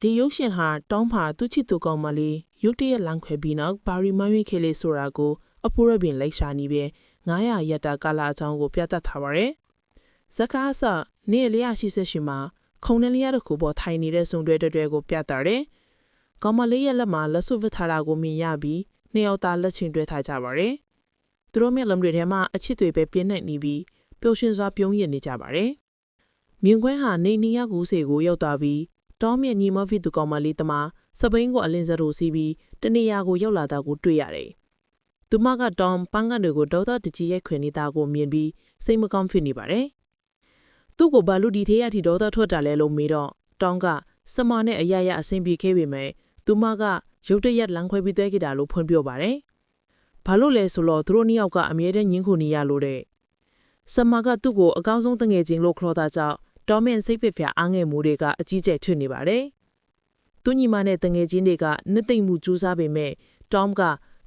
ဒီရုပ်ရှင်ဟာတောင်းဖာသူချစ်သူကောင်မလေးရုတ်တရက်လမ်းခွဲပြီးနောက်ဘာရီမန်ရွေးခဲလေးဆိုတာကိုအဖိုးရပင်လိုက်ရှာနေပဲ900ရက်တာကာလအကြောင်းကိုပြသထားပါရယ်ဇကားအစနေလျာရှိဆက်ရှင်မှာခုံနဲ့လျာတစ်ခုပေါ်ထိုင်နေတဲ့စုံတွဲတွဲတွဲကိုပြသတယ်ကောင်မလေးရဲ့လက်မှာလက်စွပ်ဖထားတာကိုမြင်ရပြီးနှစ်ယောက်သားလက်ချင်းတွဲထားကြပါရယ်သူတို့မျက်လုံးတွေထဲမှာအချစ်တွေပဲပြင်းနေနေပြီးပျော်ရွှင်စွာပြုံးရနေကြပါရယ်မြင်ကွင်းဟာနေနီယာကူစီကိုရောက်သွားပြီး တောင်းမြညီမဖီသူကောင်မလေးတမစပိန်ကိုအလင်းစရိုစီးပြီးတနေရာကိုရောက်လာတာကိုတွေ့ရတယ်။သူမကတောင်းပန်းကန်တွေကိုဒေါသတကြီးရိုက်ခွင်နေတာကိုမြင်ပြီးစိတ်မကောင်းဖြစ်နေပါတယ်။သူ့ကိုဘာလို့ဒီထေးရထီဒေါသထွက်တာလဲလို့မေးတော့တောင်းကစမနဲ့အရရအဆင်ပြေခဲ့ပေမဲ့သူမကရုတ်တရက်လမ်းခွဲပြီးတဲခဲ့တာလို့ဖွင့်ပြပါတယ်။ဘာလို့လဲဆိုတော့သူတို့နှစ်ယောက်ကအမြဲတမ်းညှင်းခုနေရလို့တဲ့။စမကသူ့ကိုအကောင်းဆုံးတငယ်ချင်းလို့ခေါ်တာကြောင့် တော်မင်စိတ်ဖြစ်ဖျားအားငယ်မှုတွေကအကြီးကျယ်ထွေနေပါတယ်။သူညီမနဲ့တငယ်ချင်းတွေကနှစ်သိမ့်မှုကြိုးစားပေမဲ့တောမ်က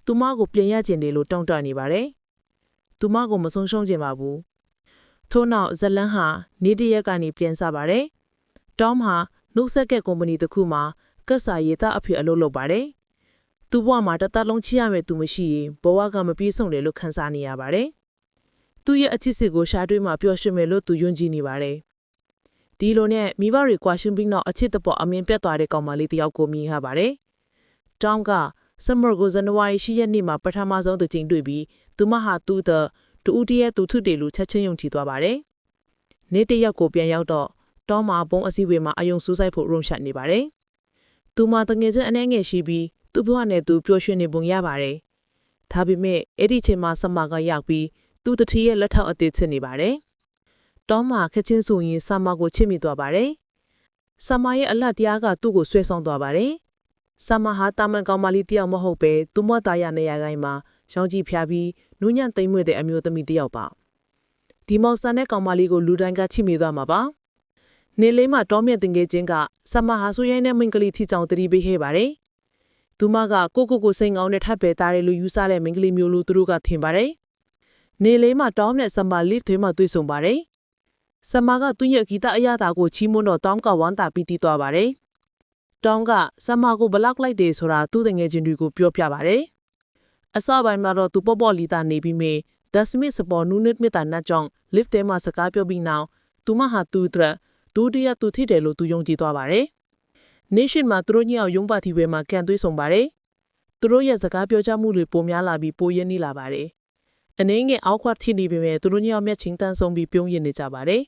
သူမကိုပြန်ရကျင်တယ်လို့တောင်းတနေပါတယ်။သူမကိုမဆုံးရှုံးကျင်ပါဘူး။ထို့နောက်ဇလန်ဟာနေတရက်ကနေပြန်စားပါတယ်။တောမ်ဟာနှုတ်ဆက်ကကုမ္ပဏီတစ်ခုမှာကက်ဆာရေးသားအဖြစ်အလုပ်လုပ်ပါတယ်။သူ့ဘဝမှာတသက်လုံးချစ်ရမယ့်သူမရှိရင်ဘဝကမပြေဆုံးတယ်လို့ခံစားနေရပါတယ်။သူ့ရဲ့အချစ်စစ်ကိုရှားတွေးမှပျော်ရွှင်မယ်လို့သူယုံကြည်နေပါတယ်။ ဒီလိုနဲ့မိဘတွေကွာရှင်းပြီးနောက်အချစ်တပေါ်အမြင်ပြတ်သွားတဲ့ကောင်မလေးတယောက်ကိုမြင်ရပါတယ်။တောင်းကစမရကိုဇန်နဝါရီ10ရက်နေ့မှာပထမဆုံးတစ်ချိန်တွေ့ပြီးသူမဟာသူ့တဲ့တူဦးတရဲ့သူထုတေလူချက်ချင်းယုံကြည်သွားပါတယ်။နေ့တစ်ရက်ကိုပြန်ရောက်တော့တောင်းမှာဘုံအစည်းအဝေးမှာအယုံစူးစိုက်ဖို့ရုံရှက်နေပါတယ်။သူမတငယ်ချင်းအနေငယ်ရှိပြီးသူ့ဘဝနဲ့သူပျော်ရွှင်နေပုံရပါတယ်။ဒါပေမဲ့အဲ့ဒီချိန်မှာစမကရောက်ပြီးသူ့တတိရဲ့လက်ထောက်အသေးချစ်နေပါတယ်။ တောင်းမှာခချင်းဆိုရင်ဆာမာကိုချစ်မိသွားပါတယ်။ဆာမာရဲ့အလတ်တရားကသူ့ကိုဆွဲဆောင်သွားပါတယ်။ဆာမာဟာတာမန်ကောင်မလေးတယောက်မဟုတ်ပဲသူမသားရနေရကိုင်းမှာရောင်ကြီးဖျားပြီးနူးညံ့သိမ့်မွေ့တဲ့အမျိုးသမီးတယောက်ပါ။ဒီမောင်ဆန်တဲ့ကောင်မလေးကိုလူတိုင်းကချစ်မိသွားမှာပါ။နေလေးမှာတောမြင့်တင်ငယ်ချင်းကဆာမာဟာဆိုရိုင်းတဲ့မိန်းကလေးဖြစ်ကြောင်တတိပေးခဲ့ပါတယ်။သူမကကိုကိုကိုစိန်ကောင်းနဲ့ထပ်ပဲသားတယ်လို့ယူဆတဲ့မိန်းကလေးမျိုးလို့သူတို့ကထင်ပါတယ်။နေလေးမှာတောင်းနဲ့ဆမ်မာလစ်တွေမှာတွေ့ဆုံပါတယ် ဆမကသူ့ရဲ့ဂီတအရသာကိုချီးမွမ်းတော့တောင်းကဝမ်းသာပြီးတီးသွားပါတယ်။တောင်းကဆမကိုဘလောက်လိုက်တယ်ဆိုတာသူ့တငယ်ချင်းတွေကိုပြောပြပါတယ်။အစပိုင်းမှာတော့သူပေါ့ပေါ့လီတာနေပြီးမေဒက်စမစ်စပေါ်နူနစ်မီတာနတ်ကြောင့် lift ထဲမှာစကားပြောပြီးနောက်သူမဟာသူ့အတွက်ဒုတိယသူထိတယ်လို့သူယုံကြည်သွားပါတယ်။ nation မှာသူတို့ညောင်ရုံးပါတီပွဲမှာကန်သွေးဆောင်ပါတယ်။သူတို့ရဲ့စကားပြောကြမှုတွေပိုများလာပြီးပိုရင်းနှီးလာပါတယ်။ အနေငယ်အောက်ခွတ်ထိနေပေမဲ့သူတို့ညောင်မျက်ချင်းတန်းဆုံးပြီးပြုံးရနေကြပါတယ်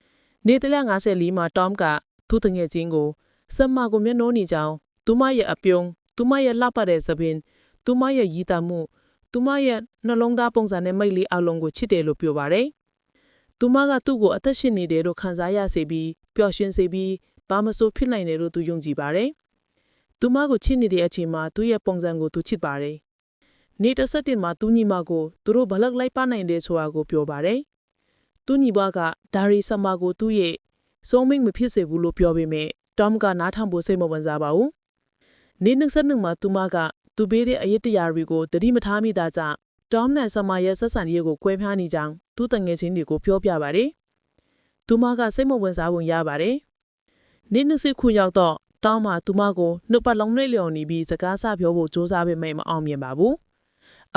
။နေတလ54မှာ Tom ကသူ့တငယ်ချင်းကိုစမကိုမျက်နှာနေကြောင်းသူမရဲ့အပြုံးသူမရဲ့လှပတဲ့သပင်သူမရဲ့ရည်တမှုသူမရဲ့နှလုံးသားပုံစံနဲ့မိတ်လေးအလုံးကိုချစ်တယ်လို့ပြောပါတယ်။သူမကသူ့ကိုအသက်ရှင်နေတယ်လို့ခံစားရစေပြီးပျော်ရွှင်စေပြီးဘာမဆိုဖြစ်နိုင်တယ်လို့သူယုံကြည်ပါတယ်။သူမကိုချစ်နေတဲ့အချိန်မှာသူ့ရဲ့ပုံစံကိုသူချစ်ပါတယ်။ နေတစ်ဆက်တင်မှာသူညီမကိုသူတို့ဘလက်လိုက်ပနိုင်တယ်ဆိုတာကိုပြောပါတယ်။သူညီဘကဒါရီဆမကိုသူ့ရဲ့ဆုံးမင်းမဖြစ်စေဘူးလို့ပြောပေမဲ့တမ်ကနားထောင်ဖို့စိတ်မဝင်စားပါဘူး။နေနှစ်ဆက်နှစ်မှာသူမကသူပေးတဲ့အရေးတရားတွေကိုတတိမထားမိတာကြောင့်တောမ်နဲ့ဆမရဲ့ဆက်ဆံရေးကိုကွဲပြားနေကြောင်းသူတငယ်ချင်းတွေကိုပြောပြပါတယ်။သူမကစိတ်မဝင်စားပုံရပါတယ်။နေနှစ်စစ်ခုရောက်တော့တောင်းမှသူမကိုနှုတ်ပတ်လုံးနှိပ်လျော်နေပြီးစကားဆပြောဖို့စူးစမ်းပေမဲ့မအောင်မြင်ပါဘူး။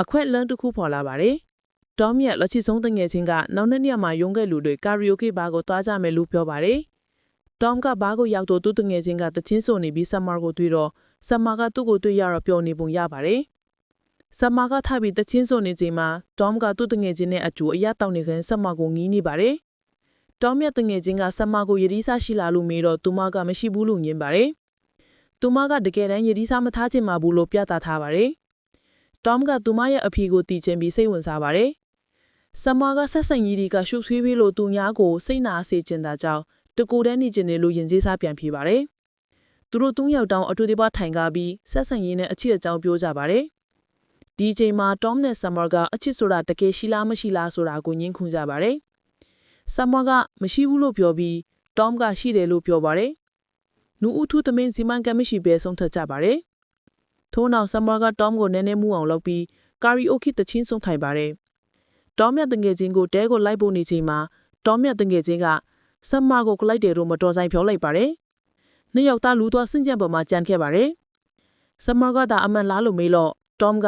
အခွင့်အလန်းတစ်ခုပေါ်လာပါတယ်။တောင်းမြက်လက်ချီဆုံးတငယ်ချင်းကနောက်နှစ်ရက်မှရုံးခဲ့လူတွေကာရီယိုကေဘာကိုတွားကြမယ်လို့ပြောပါတယ်။တောင်းကဘာကိုရောက်တော့သူ့တငယ်ချင်းကတချင်းစုံနေပြီးဆမ်မာကိုတွေ့တော့ဆမ်မာကသူ့ကိုတွေ့ရတော့ပျော်နေပုံရပါတယ်။ဆမ်မာကထပြီးတချင်းစုံနေချိန်မှာတောင်းကသူ့တငယ်ချင်းနဲ့အတူအရတောင်းနေခင်ဆမ်မာကိုငီးနေပါတယ်။တောင်းမြတ်တငယ်ချင်းကဆမ်မာကိုယတိစားရှိလာလို့မေးတော့သူမကမရှိဘူးလို့ညင်ပါတယ်။သူမကတကယ်တမ်းယတိစားမထားချင်မှဘူးလို့ပြသထားပါတယ်။ တောင်းကသူမရဲ့အဖေကိုတီချင်ပြီးစိတ်ဝင်စားပါတယ်။ဆမ်မာကဆက်ဆံရေးတွေကရှုပ်ဆွေးပြီးလို့သူညာကိုစိတ်နာစေချင်တာကြောင့်တကူတန်းနေချင်တယ်လို့ယင်ကျေးစားပြန်ပြေးပါတယ်။သူတို့သုံးယောက်တောင်အတူတပထိုင်ကားပြီးဆက်ဆံရေးနဲ့အချစ်အကြောင်းပြောကြပါတယ်။ဒီချိန်မှာ Tom နဲ့ Summer ကအချစ်ဆိုတာတကယ်ရှိလားမရှိလားဆိုတာကိုညှင်းခွန်းကြပါတယ်။ Summer ကမရှိဘူးလို့ပြောပြီး Tom ကရှိတယ်လို့ပြောပါတယ်။နူဦးထုသမင်းစီမံကမရှိပဲဆုံးဖြတ်ကြပါတယ်။ ထို့နောက် Summer က Tom ကိုနည်းနည်းမူအောင်လုပ်ပြီးကာရီအိုကီတချင်းဆုံးထိုင်ပါတယ်။ Tom မြတ်တငယ်ချင်းကိုတဲကိုလိုက်ဖို့နေချိန်မှာ Tom မြတ်တငယ်ချင်းကဆမ်မာကိုကလိုက်တယ်လို့မတော်ဆိုင်ပြောလိုက်ပါတယ်နှစ်ယောက်သားလူသွားစင်ကြံပေါ်မှာကြံခဲ့ပါတယ်။စမကသာအမှန်လားလို့မေးလို့တောမ်က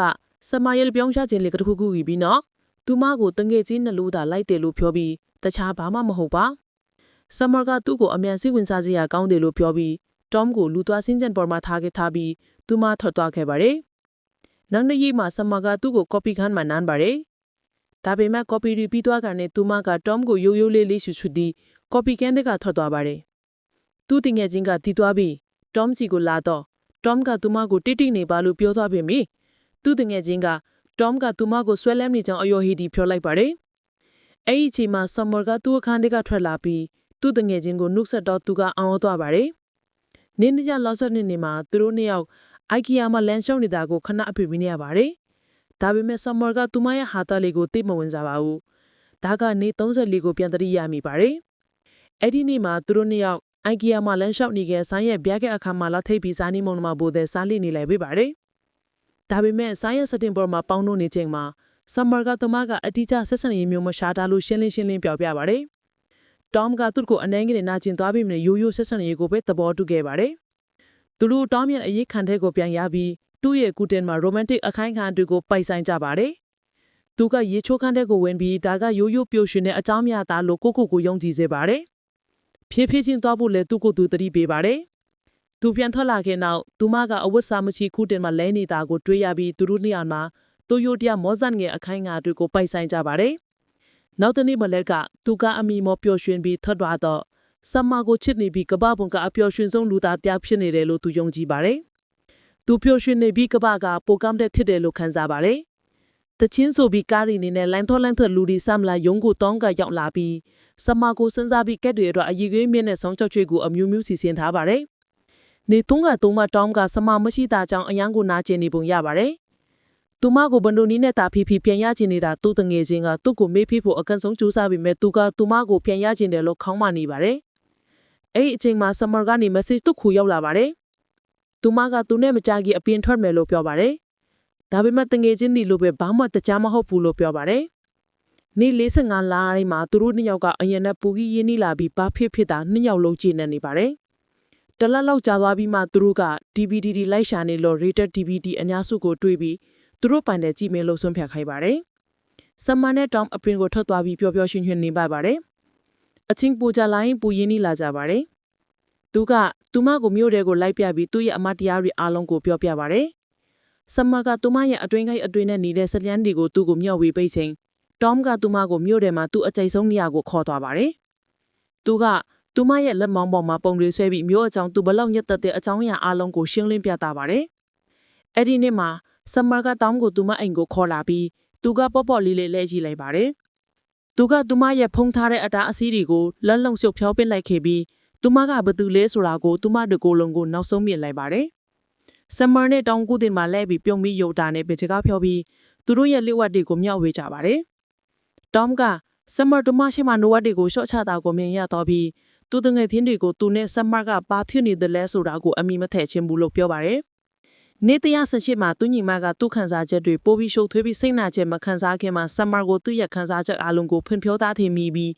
စမရဲ့ပြောင်းချခြင်းလေးကတခုခုကြီးပြီးနော်သူမကိုတငယ်ချင်းနှလူသာလိုက်တယ်လို့ပြောပြီးတခြားဘာမှမဟုတ်ပါ။စမကသူ့ကိုအမြန်စိတ်ဝင်စားစရာကောင်းတယ်လို့ပြောပြီး တောမ်ကိုလူသွားစင်ကြံပေါ်မှာထားခဲ့ထားပြီးသူမထွက်သွားခဲ့ပါတယ်။နောက်နေ့ရက်မှာစမကသူ့ကိုကော်ပီခန်းမှာနမ်းပါတယ်။ဒါပေမဲ့ကော်ပီရီပြီးသွားကနေသူမကတောမ်ကိုရိုးရိုးလေးလေးရှူရှူသည်ကော်ပီကန်တဲ့ကထွက်သွားပါတယ်။သူ့တင်ငယ်ချင်းကတီးသွားပြီးတောမ်စီကိုလာတော့တောမ်ကသူမကိုတိတိနေပါလို့ပြောသွားပြင်ပြီ။သူ့တင်ငယ်ချင်းကတောမ်ကသူမကိုဆွဲလမ်းနေကြောင်းအယော်ဟီဒီပြောလိုက်ပါတယ်။အဲ့ဒီအချိန်မှာဆမ်မာကသူ့အခန်းထဲကထွက်လာပြီးသူ့တင်ငယ်ချင်းကိုနှုတ်ဆက်တော့သူကအောင်းအောသွားပါတယ်။ နင်းကြလောက်ဆက်နေနေမှာသူတို့နှစ်ယောက်အိုက်ကီယာမှာလန်ရှောင်းနေတာကိုခဏအဖေပြီးနေရပါတယ်။ဒါပေမဲ့ဆမ်မာကသူမရဲ့ဟာတာလေးကိုသိမဝင်စားပါဘူး။ဒါကနေ34ကိုပြန်တရိရမိပါတယ်။အဲ့ဒီနေ့မှာသူတို့နှစ်ယောက်အိုက်ကီယာမှာလန်လျှောက်နေခဲ့ဆိုင်းရဲ့ပြားကအခါမှာလာထိပ်ပြီးဇာနီမုံမှာဘိုတဲ့စားလိနေလိုက်ပြီပါတယ်။ဒါပေမဲ့ဆိုင်းရဲ့စတင်ပေါ်မှာပေါင်းလို့နေချိန်မှာဆမ်မာကသမားကအတီးကျဆက်ဆံရေးမျိုးမရှာတာလို့ရှင်းလင်းရှင်းလင်းပြောပြပါတယ်။ တောမ်ကသူ့ကိုအနှဲငယ်နဲ့နာကျင်သွားပြီးမြင်ရိုးရိုးဆက်ဆံရေးကိုပဲသဘောတူခဲ့ပါတယ်။သူတို့တောင်းမြအရေးခံတဲ့ကိုပြန်ရပြီးသူ့ရဲ့ကူတင်မှာရိုမန်တစ်အခိုင်ခံတွေကိုပိုက်ဆိုင်ကြပါတယ်။သူကရေချိုးခန်းတဲ့ကိုဝင်ပြီးဒါကရိုးရိုးပျော်ရွှင်တဲ့အကြောင်းများသားလို့ကိုကိုကိုယုံကြည်စေပါတယ်။ဖြည်းဖြည်းချင်းသွားဖို့လဲသူ့ကိုယ်သူတတိပေးပါတယ်။သူပြန်ထွက်လာခဲ့နောက်သူမကအဝတ်စားမရှိခုတင်မှာလဲနေတာကိုတွေးရပြီးသူတို့နှစ်ယောက်မှာတိုယိုတယာမောဇန်ငယ်အခိုင်အငါတွေကိုပိုက်ဆိုင်ကြပါတယ်။ နောက်တနေ့မလဲကသူကအမီမောပျော်ရွှင်ပြီးထွက်သွားတော့ဆမ်မာကိုချစ်နေပြီးကပ္ပပုံကအပျော်ရွှင်ဆုံးလူသားတယောက်ဖြစ်နေတယ်လို့သူယုံကြည်ပါတယ်။သူပျော်ရွှင်နေပြီးကပ္ပကပိုကမ်တဲ့ဖြစ်တယ်လို့ခံစားပါတယ်။တချင်းဆိုပြီးကားရီနေနဲ့လိုင်းထောလိုင်းထလူဒီဆမ်လာယုံကိုတောင်းကရောက်လာပြီးဆမ်မာကိုစဉ်းစားပြီးကက်တွေအတွက်အည်ခွေးမြင့်နဲ့ဆောင်းချောက်ချွေကိုအမျိုးမျိုးစီစဉ်ထားပါတယ်။နေသုံးကသုံးမတောင်းကဆမ်မာမရှိတာကြောင့်အယံကိုနာကျင်နေပုံရပါတယ်။ သူမကိုဘန်ဒိုနီနဲ့တာဖီဖီပြန်ရချင်နေတာသူ့တငယ်ချင်းကသူ့ကိုမေးဖိဖို့အကန်ဆုံးကြိုးစားပြီးမဲ့သူကသူမကိုပြန်ရချင်တယ်လို့ခေါင်းမနေပါတယ်။အဲ့ဒီအချိန်မှာဆမ်မာကနေ message တစ်ခုရောက်လာပါတယ်။သူမကသူနဲ့မကြခင်အပြင်ထွက်မယ်လို့ပြောပါတယ်။ဒါပေမဲ့တငယ်ချင်းဒီလိုပဲဘာမှတကြားမဟုတ်ဘူးလို့ပြောပါတယ်။နေ့45လတိုင်းမှာသူတို့နှစ်ယောက်ကအရင်နဲ့ပူကြီးရင်းနှီးလာပြီးဘာဖြစ်ဖြစ်တာနှစ်ယောက်လုံးကြည်နေနေပါတယ်။တလက်လောက်ကြာသွားပြီးမှသူတို့က DVD ဒီလိုက်ရှာနေလို့ rated DVD အများစုကိုတွေးပြီး သူတို့ပိုင်တဲ့ကြည့်မင်းလို့ဆွန့်ဖြတ်ခိုင်းပါတယ်။ဆမ်မာနဲ့တောင်အပင်ကိုထွက်သွားပြီးပျော်ပျော်ရွှင်ရွှင်နေပါပါတယ်။အချင်းပူကြလိုင်းပူရင်းနှီးလာကြပါတယ်။သူကသူမကိုမြို့တဲကိုလိုက်ပြပြီးသူ့ရဲ့အမတရားတွေအားလုံးကိုပြောပြပါတယ်။ဆမ်မာကသူမရဲ့အတွင်းခိုက်အတွင်းနဲ့နေတဲ့စလျန်းတွေကိုသူ့ကိုမျှဝေပေးချိန်တောမ်ကသူမကိုမြို့ထဲမှာသူ့အကြိမ်ဆုံးနေရာကိုခေါ်သွားပါတယ်။သူကသူမရဲ့လက်မောင်းပေါ်မှာပုံတွေဆွဲပြီးမြို့အကြောင်းသူဘလောက်ညက်သက်တဲ့အကြောင်းအရာအလုံးကိုရှင်းလင်းပြသပါတယ်။အဲ့ဒီနေ့မှာ ဆမ်မာကတောမ်ကိုသူမအိမ်ကိုခေါ်လာပြီးသူကပေါ့ပေါ့လေးလေးလဲကြည့်လိုက်ပါတယ်။သူကသူမရဲ့ဖုံးထားတဲ့အတားအဆီးတွေကိုလက်လုံရှုပ်ဖြောပစ်လိုက်ခဲ့ပြီးသူမကဘသူလဲဆိုတာကိုသူမတို့ကိုယ်လုံးကိုနောက်ဆုံးမြင်လိုက်ပါတယ်။ဆမ်မာနဲ့တောင်ကူတင်မှာလဲပြီးပြုံပြီးယုတ်တာနဲ့ပေချကားဖြောပြီးသူတို့ရဲ့လက်ဝတ်တွေကိုမျှဝေကြပါတယ်။တောမ်ကဆမ်မာတို့မရှိမှနိုဝတ်တွေကိုရှော့ချတာကိုမြင်ရတော့ပြီးသူတငယ်ချင်းတွေကိုသူနဲ့ဆမ်မာကပါဖြစ်နေတယ်လဲဆိုတာကိုအမိမထည့်ချင်းဘူးလို့ပြောပါတယ်။ နေတရားဆရှိမှာသူညီမကသူ့ခန်းစားချက်တွေပိုးပြီးရှုပ်ထွေးပြီးစိတ်နာချက်မခန်းစားခင်မှာဆမ်မာကိုသူ့ရဲ့ခန်းစားချက်အလုံးကိုဖွင့်ပြောသားထင်မိပြီး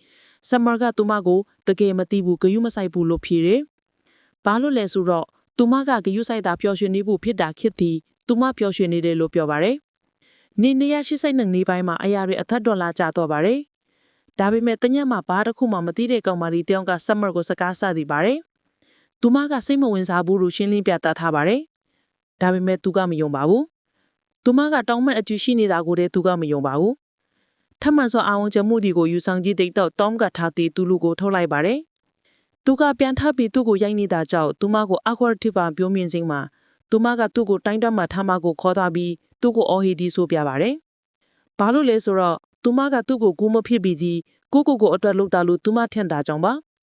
ဆမ်မာကသူမကိုတကယ်မသိဘူးဂယုမဆိုင်ဘူးလို့ဖြေတယ်။ဘာလို့လဲဆိုတော့သူမကဂယုဆိုင်တာပျော်ရွှင်နေဖို့ဖြစ်တာဖြစ်သည်သူမပျော်ရွှင်နေတယ်လို့ပြောပါတယ်။နေနေရရှိစိတ်နဲ့နေပိုင်းမှာအရာတွေအထက်တော်လာကြတော့ပါတယ်။ဒါပေမဲ့တညက်မှာဘာတစ်ခုမှမသိတဲ့ကောင်မလေးတယောက်ကဆမ်မာကိုစကားဆသည်ပါတယ်။သူမကစိတ်မဝင်စားဘူးလို့ရှင်းလင်းပြသထားပါတယ်။ ဒါပေမဲ့သူကမယုံပါဘူး။သူမကတောင်းမှန်အကျူရှိနေတာကိုတည်းသူကမယုံပါဘူး။ထပ်မံစွာအာဝန်ချမှုဒီကိုယူဆောင်ကြည့်တဲ့တော့တောင်းကထားတဲ့သူလူကိုထုတ်လိုက်ပါတယ်။သူကပြန်ထပ်ပြီးသူ့ကိုရိုက်နေတာကြောင့်သူမကိုအခွင့်အထိပါပြောမြင်ခြင်းမှာသူမကသူ့ကိုတိုင်းတမ်းမှထားမကိုခေါ်သွားပြီးသူ့ကိုအော်ဟီဒီဆိုပြပါတယ်။ဘာလို့လဲဆိုတော့သူမကသူ့ကိုကူးမဖြစ်ပြီးဒီကိုကိုကိုအတွက်လုပ်တာလို့သူမထင်တာကြောင့်ပါ။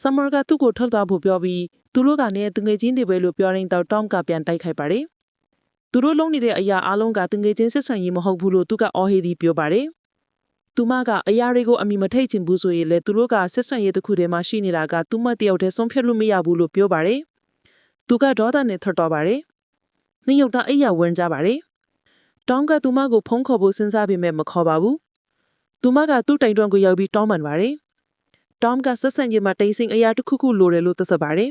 ဆမ်မာကသူ့ကိုထွက်သွားဖို့ပြောပြီးသူတို့ကနေတငယ်ချင်းတွေပဲလို့ပြောရင်တော့တောင်းကပြန်တိုက်ခိုက်ပါတယ်။သူတို့လုံးနေတဲ့အရာအလုံးကတငယ်ချင်းဆက်ဆံရေးမဟုတ်ဘူးလို့သူကအော်ဟီဒီပြောပါတယ်။သူမကအရာတွေကိုအမိမထိတ်ချင်ဘူးဆိုရင်လေသူတို့ကဆက်ဆံရေးတစ်ခုတည်းမှာရှိနေတာကသူမတယောက်တည်းဆုံးဖြတ်လို့မရဘူးလို့ပြောပါတယ်။သူကဒေါသနဲ့ထွက်သွားပါတယ်။နှိယုတ်တာအိယာဝင်ကြပါတယ်။တောင်းကသူမကိုဖုံးခေါ်ဖို့စဉ်းစားပေမဲ့မခေါ်ပါဘူး။သူမကသူ့တိုင်တွန်းကိုရောက်ပြီးတောင်းပန်ပါတယ်။ တောင်းကဆက်ဆံရေးမှာတိတ်ဆိတ်အရာတစ်ခုခုလိုတယ်လို့သတ်ဆက်ပါတယ်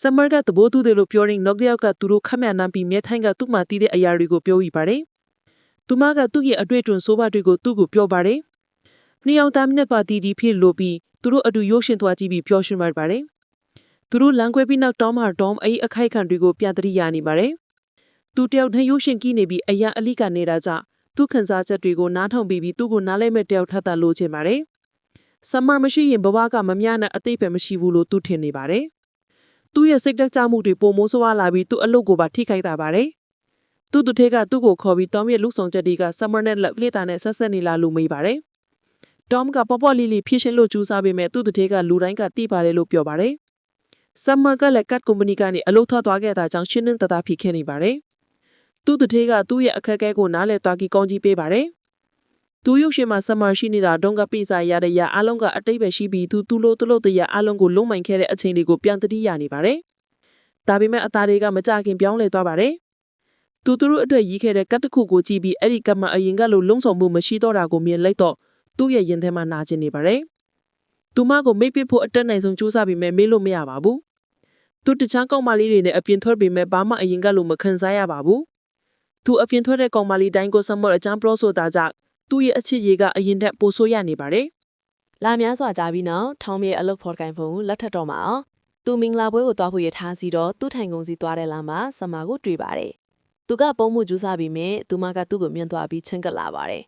ဆမ်မာကသဘောတူတယ်လို့ပြောရင်နောက်တစ်ယောက်ကသူတို့ခက်မှန်နှမ်းပြီးမြဲထိုင်းကသူ့မှာတည်တဲ့အရာတွေကိုပြောပြီးပါတယ်။သူမကသူ့ရဲ့အတွေ့အကြုံဆိုးပါတွေကိုသူ့ကိုပြောပါတယ်။နှစ်ယောက်သားမျက်ပါတီတီဖြစ်လို့ပြီးသူတို့အတူရုပ်ရှင်သွားကြည့်ပြီးပျော်ရွှင်ပါပါတယ်။သူတို့လမ်းခွဲပြီးနောက်တောင်းမှတောင်းအဲ့အခိုက်ခံတွေကိုပြန်တရိယာနေပါတယ်။သူတယောက်နဲ့ရုပ်ရှင်ကြည့်နေပြီးအရာအလိကနေတာကြောင့်သူခန်းစားချက်တွေကိုနားထောင်ပြီးပြီးသူ့ကိုနားလဲမဲ့တယောက်ထပ်တာလိုချင်ပါတယ်။ ဆမ်မာမရှိရင်ဘဝကမမျှနဲ့အသိပဲမရှိဘူးလို့သူထင်နေပါတယ်။သူ့ရဲ့စိတ်တက်ကြမှုတွေပုံမိုးဆွားလာပြီးသူ့အလုပ်ကိုပါထိခိုက်တာပါတယ်။သူ့သူထဲကသူ့ကိုခေါ်ပြီးတောင်းရဲ့လူဆောင်ချက်တွေကဆမ်မာနဲ့လက်လက်တာနဲ့ဆက်ဆက်နေလာလို့မေးပါတယ်။တောင်းကပေါ်ပေါ်လီလီဖြစ်ရှင်လို့ကြိုးစားပေမဲ့သူ့သူထဲကလူတိုင်းကတိပါတယ်လို့ပြောပါတယ်။ဆမ်မာကလည်းကတ်ကုမ္ပဏီကနေအလုပ်ထွက်သွားခဲ့တာကြောင့်ရှင်းနှင်းတသားဖြစ်ခဲ့နေပါတယ်။သူ့သူထဲကသူ့ရဲ့အခက်အခဲကိုနားလည်သွားပြီးကောင်းကြီးပေးပါတယ်။ သူရုပ်ရှင်မှာဆမ္မာရှိနေတာဒုံကပိစာရတဲ့ရအလုံးကအတိတ်ပဲရှိပြီးသူသူလို့သူလို့တရအလုံးကိုလုံးမိုင်ခဲ့တဲ့အချိန်တွေကိုပြန်တတိရနေပါတယ်။ဒါပေမဲ့အသားတွေကမကြခင်ပြောင်းလဲသွားပါတယ်။သူသူတို့အတွက်ရီးခဲ့တဲ့ကတ်တစ်ခုကိုကြည့်ပြီးအဲ့ဒီကတ်မအရင်ကလိုလုံးဆောင်မှုမရှိတော့တာကိုမြင်လိုက်တော့သူ့ရဲ့ရင်ထဲမှာနာကျင်နေပါတယ်။သူမကိုမိတ်ပစ်ဖို့အတက်နိုင်ဆုံးကြိုးစားပြီးမဲ့မေးလို့မရပါဘူး။သူတခြားကောင်မလေးတွေနဲ့အပြင်ထွက်ပြီးမဲ့ဘာမှအရင်ကလိုမခံစားရပါဘူး။သူအပြင်ထွက်တဲ့ကောင်မလေးတိုင်းကိုစမော့အချမ်းပလောဆိုတာကြောင့် သူ့ရဲ့အချစ်ရေးကအရင်တက်ပိုဆိုးရနေပါတယ်လာများစွာကြာပြီးနောက်ထောင်းမြေအလုတ်ဖော်ကိုင်ဖုံကိုလက်ထပ်တော့မှာအောင်သူမင်္ဂလာပွဲကိုတွားဖို့ရထားစီတော့သူ့ထိုင်ကုန်စီသွားတဲ့လမ်းမှာဆမာကိုတွေ့ပါတယ်သူကပုံမှုကျူးစားပြီးမြင်သူမကသူ့ကိုမြင်သွားပြီးချင်းကပ်လာပါတယ်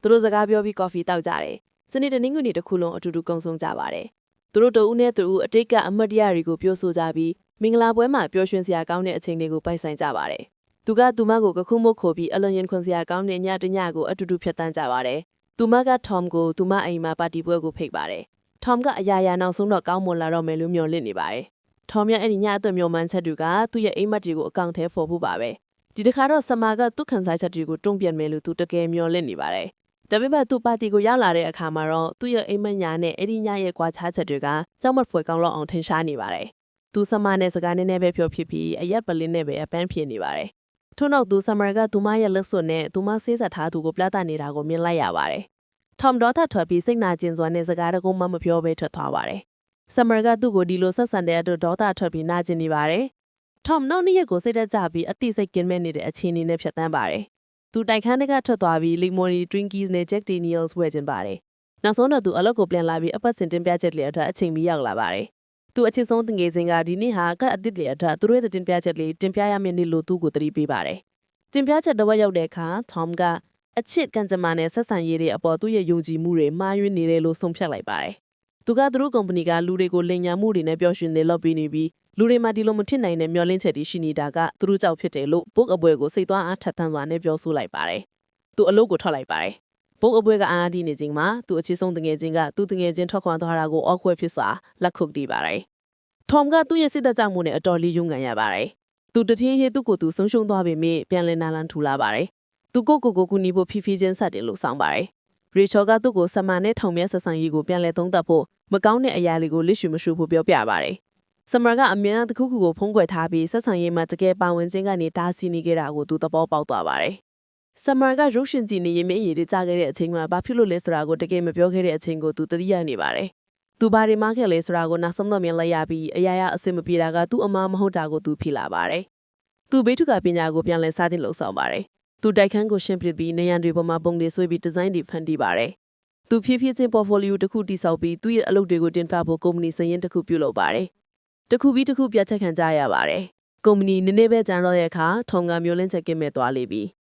သူတို့စကားပြောပြီးကော်ဖီတောက်ကြတယ်စနေတနင်္ဂနွေတစ်ခုလုံးအတူတူကုံဆုံးကြပါတယ်သူတို့တဦးနဲ့သူဦးအတိတ်ကအမတ်တရားတွေကိုပြောဆိုကြပြီးမင်္ဂလာပွဲမှာပျော်ရွှင်စရာကောင်းတဲ့အချိန်တွေကိုပိုက်ဆိုင်ကြပါတယ် သူကသူမကိုကခုမုတ်ခိုပြီးအလွန်ရင်ခွန်စရာကောင်းတဲ့ညတညကိုအတူတူဖြတ်တန်းကြပါတယ်သူမက Tom ကိုသူမအိမ်မှာပါတီပွဲကိုဖိတ်ပါတယ်။ Tom ကအရာရာနောက်ဆုံးတော့ကောင်းမွန်လာတော့မယ်လို့မျှော်လင့်နေပါတယ်။ Tom ရဲ့အဲ့ဒီညအသွင်မျှော်မှန်းချက်တွေကသူ့ရဲ့အိမ်မက်တွေကိုအကောင့်ထဲပေါ်ဖို့ပါပဲ။ဒီတစ်ခါတော့ဆမာကသူ့ခံစားချက်တွေကိုတုံ့ပြန်မယ်လို့သူတကယ်မျှော်လင့်နေပါတယ်။ဒါပေမဲ့သူပါတီကိုရောက်လာတဲ့အခါမှာတော့သူ့ရဲ့အိမ်မက်ညာနဲ့အဲ့ဒီညရဲ့ကွာခြားချက်တွေကကြောက်မက်ဖွယ်ကောင်းလောက်အောင်ထင်ရှားနေပါတယ်။သူဆမာနဲ့စကားနည်းနည်းပဲပြောဖြစ်ပြီးအရက်ပလင်းနဲ့ပဲအပန်းဖြစ်နေပါတယ်။ ထို့နောက်သူဆမာကသူမရဲ့လက်စွပ်နဲ့သူမဆေးဆက်ထားသူကိုပြသနေတာကိုမြင်လိုက်ရပါတယ်။ Tom ဒေါသထွက်ပြီးစိတ်နာကျင်စွာနဲ့စကားတကုန်းမှမပြောဘဲထွက်သွားပါတယ်။ Summer ကသူ့ကိုဒီလိုဆက်ဆံတဲ့အတွက်ဒေါသထွက်ပြီးနာကျင်နေပါတယ်။ Tom နောက်နေ့ရက်ကိုစိတ်သက်ကြပြီးအသိစိတ်ကင်းမဲ့နေတဲ့အခြေအနေနဲ့ဖြတ်သန်းပါတယ်။သူတိုက်ခန်းတကထွက်သွားပြီး Limoni Twinkies နဲ့ Jack Daniels ဝယ်ကျင်ပါတယ်။နောက်ဆုံးတော့သူအလုပ်ကိုပြန်လာပြီးအပတ်စဉ်တင်ပြချက်လေးအတွက်အချိန်မီရောက်လာပါတယ်။ သူအချစ်ဆုံးတငယ်ချင်းကဒီနေ့ဟာကအသစ်လေးအတွက်သူတို့ရဲ့တင်ပြချက်လေးတင်ပြရမယ့်နေ့လို့သူ့ကိုသတိပေးပါတယ်။တင်ပြချက်တော့ရောက်တဲ့အခါ Tom ကအချစ်ကံကြမ္မာနဲ့ဆက်ဆံရေးတွေအပေါ်သူ့ရဲ့ယုံကြည်မှုတွေမှားယွင်းနေတယ်လို့ဆုံးဖြတ်လိုက်ပါတယ်။သူကသူတို့ကုမ္ပဏီကလူတွေကိုလိန်ညာမှုတွေနဲ့ပျော်ရွှင်နေလို့ပြီးနေပြီးလူတွေမှာဒီလိုမဖြစ်နိုင်တဲ့မျောလင့်ချက်တွေရှိနေတာကသူတို့ကြောင့်ဖြစ်တယ်လို့ဘုတ်အပွဲကိုစိတ်သွားအားထက်သန်စွာနဲ့ပြောဆိုလိုက်ပါတယ်။သူအလုပ်ကိုထွက်လိုက်ပါတယ်။ ဘုတ်အပွဲကအားအဒီနေချိန်မှာသူအချစ်ဆုံးတငယ်ချင်းကသူ့တငယ်ချင်းထွက်ခွာသွားတာကိုအောက်ခွဲဖြစ်စွာလက်ခုပ်တီးပါတယ်။ Tom ကသူ့ရဲ့စိတ်သက်ကြမှုနဲ့အတော်လေးယုံကန်ရပါတယ်။သူတထင်းဟေးသူ့ကိုသူဆုံးရှုံးသွားပေမဲ့ပြန်လည်နာလန်ထူလာပါတယ်။သူကိုကိုကိုကူညီဖို့ဖီဖီချင်းဆက်တယ်လို့ဆောင်ပါတယ်။ရေချော်ကသူ့ကိုဆမန်နဲ့ထုံမြတ်ဆက်ဆံရေးကိုပြန်လည်သုံးသပ်ဖို့မကောင်းတဲ့အရာတွေကိုလစ်ရှူမရှူဖို့ပြောပြပါတယ်။ဆမန်ကအမြဲတမ်းတစ်ခုခုကိုဖုံးကွယ်ထားပြီးဆက်ဆံရေးမှာတကယ်ပါဝင်ခြင်းကနေတားဆီးနေကြတာကိုသူသဘောပေါက်သွားပါတယ်။ ဆမန်ကရုပ်ရှင်ကြည့်နေရင်မင်းရည်တွေကြားခဲ့တဲ့အချိန်မှာဘာဖြစ်လို့လဲဆိုတာကိုတကယ်မပြောခဲ့တဲ့အချိန်ကိုသူသတိရနေပါတယ်။သူဘာတွေမှခဲ့လဲဆိုတာကိုနောက်ဆုံးတော့မြင်လိုက်ရပြီးအရာရာအဆင်မပြေတာကသူ့အမားမဟုတ်တာကိုသူဖြစ်လာပါတယ်။သူဘေးထုကပညာကိုပြန်လည်စတင်လှုပ်ဆောင်ပါတယ်။သူတိုက်ခန်းကိုရှင်းပြပြီးနေရန်တွေပေါ်မှာပုံတွေဆွဲပြီးဒီဇိုင်းတွေဖန်တီးပါတယ်။သူဖြည်းဖြည်းချင်း portfolio တစ်ခုတိစောက်ပြီးသူ့ရဲ့အလုပ်တွေကိုတင်ပြဖို့ကုမ္ပဏီစရင်းတစ်ခုပြုလုပ်ပါတယ်။တစ်ခုပြီးတစ်ခုပြတ်ချက်ခံကြရပါတယ်။ကုမ္ပဏီနည်းနည်းပဲကြံတော့တဲ့အခါထုံကမျိုးလင်းချက်ကင်းမဲ့သွားလိမ့်ပြီ။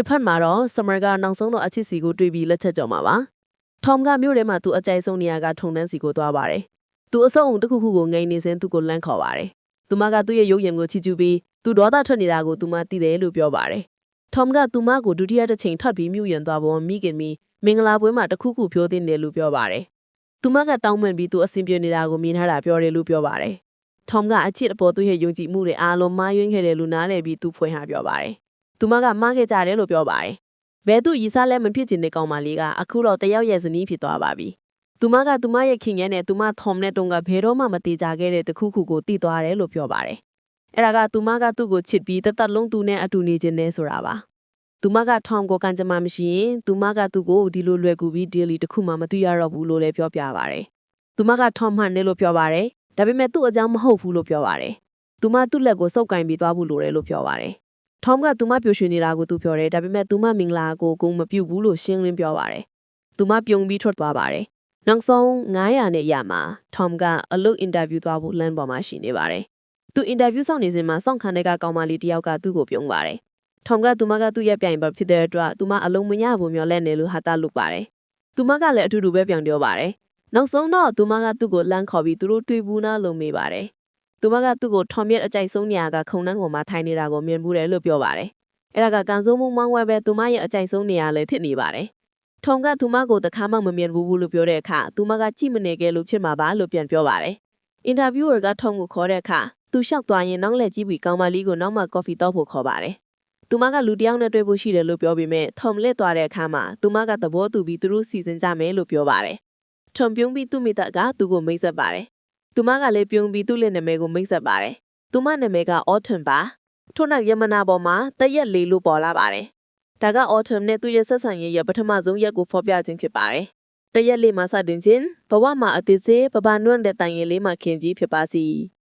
တစ်ဖက်မှာတော့ Summer ကနောက်ဆုံးတော့အချစ်စီကိုတွေ့ပြီးလက်ချက်ကြော်မှာပါ။ Tom ကမြို့ထဲမှာသူအကြိုက်ဆုံးနေရာကထုံနှန်းစီကိုသွားပါတယ်။သူအစုံအုံတစ်ခုခုကိုငိန်နေစဉ်သူ့ကိုလန့်ခေါ်ပါတယ်။သူမကသူ့ရဲ့ရုပ်ရည်ကိုချီကျူးပြီးသူဒေါသထွက်နေတာကိုသူမသိတယ်လို့ပြောပါတယ်။ Tom ကသူမကိုဒုတိယတစ်ချိန်ထပ်ပြီးမြူရင်သွားပေါ်မိခင်မီမင်္ဂလာပွဲမှာတခုခုပြောသင့်တယ်လို့ပြောပါတယ်။သူမကတောင်းပန်ပြီးသူအဆင်ပြေနေတာကိုမြင်ထားတာပြောတယ်လို့ပြောပါတယ်။ Tom ကအချစ်အပေါ်သူ့ရဲ့ယုံကြည်မှုတွေအားလုံးမှားယွင်းခဲ့တယ်လို့နားလည်ပြီးသူဖွင့်ဟပြောပါတယ်။ သူမကမှားခဲ့ကြတယ်လို့ပြောပါတယ်။ဘဲသူရီစားလဲမဖြစ်ချင်တဲ့ကောင်မလေးကအခုတော့တယောက်ရဲ့ဇနီးဖြစ်သွားပါပြီ။သူမကသူမရဲ့ခင်ငယ်နဲ့သူမ Tom နဲ့တုန်းကဘယ်တော့မှမတေးကြခဲ့တဲ့တခုခုကိုတည်သွားတယ်လို့ပြောပါတယ်။အဲ့ဒါကသူမကသူ့ကိုချစ်ပြီးတသက်လုံးသူနဲ့အတူနေခြင်းနဲ့ဆိုတာပါ။သူမက Tom ကိုကံကြမ္မာမရှိရင်သူမကသူ့ကိုဒီလိုလွယ်ကူပြီး daily တစ်ခုမှမတွေ့ရတော့ဘူးလို့လည်းပြောပြပါတယ်။သူမက Tom မှန်တယ်လို့ပြောပါတယ်။ဒါပေမဲ့သူ့အကြောင်းမဟုတ်ဘူးလို့ပြောပါတယ်။သူမသူ့လက်ကိုစုပ်ကင်ပြီးသွားဖို့လိုတယ်လို့ပြောပါတယ်။ Tom ကသူမပျော်ရွှင်နေတာကိုသူပြောတယ်ဒါပေမဲ့သူမမင်္ဂလာကိုဂုံမပြုတ်ဘူးလို့ရှင်းလင်းပြောပါတယ်။သူမပြုံပြီးထွက်သွားပါတယ်။နောက်ဆုံး900နဲ့ရမှာ Tom ကအလုပ်အင်တာဗျူးသွားဖို့လမ်းပေါ်မှာရှိနေပါတယ်။သူအင်တာဗျူးဆောင်နေစဉ်မှာစောင့်ခံတဲ့ကကောင်မလေးတယောက်ကသူ့ကိုပြုံးပါတယ်။ Tom ကသူမကသူ့ရဲ့ပြိုင်ဘက်ဖြစ်တဲ့အတွက်သူမအလုံးမရဘူးမျောလဲနေလို့ဟာတာလုပ်ပါတယ်။သူမကလည်းအတူတူပဲပြောင်ပြောပါတယ်။နောက်ဆုံးတော့သူမကသူ့ကိုလမ်းခေါ်ပြီးသူတို့တွေ့ဘူးနာလို့မေးပါတယ်။ သူမကသူ့ကို Tom ရဲ့အကြိုက်ဆုံးနေရာကခုံနှန်းပေါ်မှာထိုင်နေတာကိုမြင်ဘူးတယ်လို့ပြောပါတယ်။အဲ့ဒါကကန်စိုးမှုမောင်းဝဲပဲသူမရဲ့အကြိုက်ဆုံးနေရာလည်းဖြစ်နေပါတယ်။ Tom ကသူမကိုတခါမှမမြင်ဘူးဘူးလို့ပြောတဲ့အခါသူမကကြည့်မနေခဲ့လို့ဖြစ်မှာပါလို့ပြန်ပြောပါတယ်။ interviewer က Tom ကိုခေါ်တဲ့အခါသူလျှောက်သွားရင်နောက်လက်ကြည့်ပြီးကောင်းမလေးကိုနောက်မှ coffee တောက်ဖို့ခေါ်ပါတယ်။သူမကလူတစ်ယောက်နဲ့တွေ့ဖို့ရှိတယ်လို့ပြောပေမဲ့ Tom လက်သွားတဲ့အခါမှာသူမကသဘောတူပြီးသူတို့စီစဉ်ကြမယ်လို့ပြောပါတယ်။ Tom ပြုံးပြီးသူ့မိသားကသူ့ကိုမိတ်ဆက်ပါတယ်။ သူမကလည်းပြုံးပြီးသူ့လက်နာမည်ကိုမိတ်ဆက်ပါတယ်။သူမနာမည်က Autumn ပါ။ထို့နောက်ယမနာပေါ်မှာတရက်လေးလို့ပေါ်လာပါတယ်။ဒါက Autumn နဲ့သူ့ရဲ့ဆက်ဆံရေးရဲ့ပထမဆုံးရက်ကိုဖော်ပြခြင်းဖြစ်ပါတယ်။တရက်လေးမှာစတင်ခြင်းဘဝမှာအသေးသေးပပနွန့်တဲ့တိုင်ရင်လေးမှာခင်ကြီးဖြစ်ပါစီ။